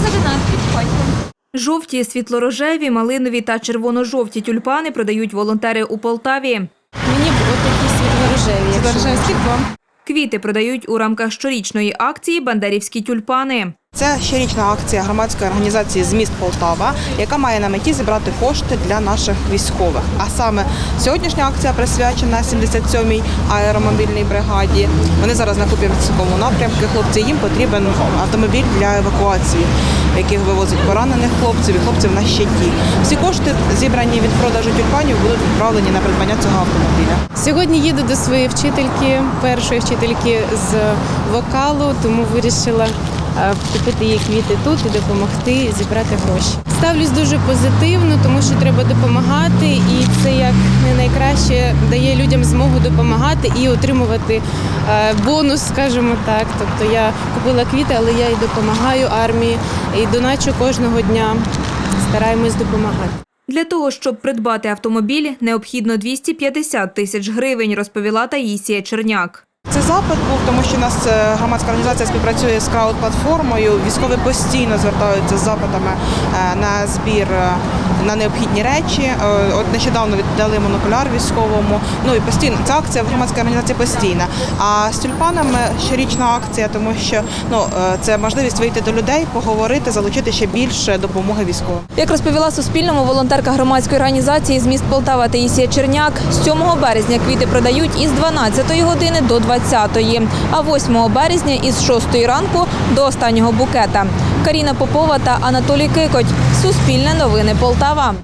за 11, підходьте. Жовті, світлорожеві, малинові та червоно-жовті тюльпани продають волонтери у Полтаві. Мені було такі світлорожеві. Квіти продають у рамках щорічної акції Бандерівські тюльпани. Це щорічна акція громадської організації Зміст Полтава, яка має на меті зібрати кошти для наших військових. А саме сьогоднішня акція присвячена 77-й аеромобільній бригаді. Вони зараз на Куп'янському напрямку. Хлопці їм потрібен автомобіль для евакуації, яких вивозять поранених хлопців і хлопців на щиті. Всі кошти, зібрані від продажу тюльпанів, будуть відправлені на придбання цього автомобіля. Сьогодні їду до своєї вчительки, першої вчительки з вокалу, тому вирішила купити їй квіти тут і допомогти зібрати гроші. Ставлюсь дуже позитивно, тому що треба допомагати, і це як не найкраще дає людям змогу допомагати і отримувати е, бонус, скажімо так. Тобто я купила квіти, але я і допомагаю армії, і доначу кожного дня. Стараємось допомагати. Для того, щоб придбати автомобіль, необхідно 250 тисяч гривень, розповіла Таїсія Черняк. Це запит був, тому що у нас е, громадська організація співпрацює з крауд-платформою. Військові постійно звертаються з запитами е, на збір е, на необхідні речі. Е, От нещодавно віддали монокуляр військовому. Ну і постійно ця акція в громадській організації постійна. А з тюльпанами щорічна акція, тому що ну е, це можливість вийти до людей, поговорити, залучити ще більше допомоги військовим. Як розповіла Суспільному волонтерка громадської організації з міст Полтава Таїсія Черняк, з 7 березня квіти продають із 12 години до 20, а 8 березня із 6 ранку до останнього букета. Каріна Попова та Анатолій Кикоть. Суспільне новини Полтава.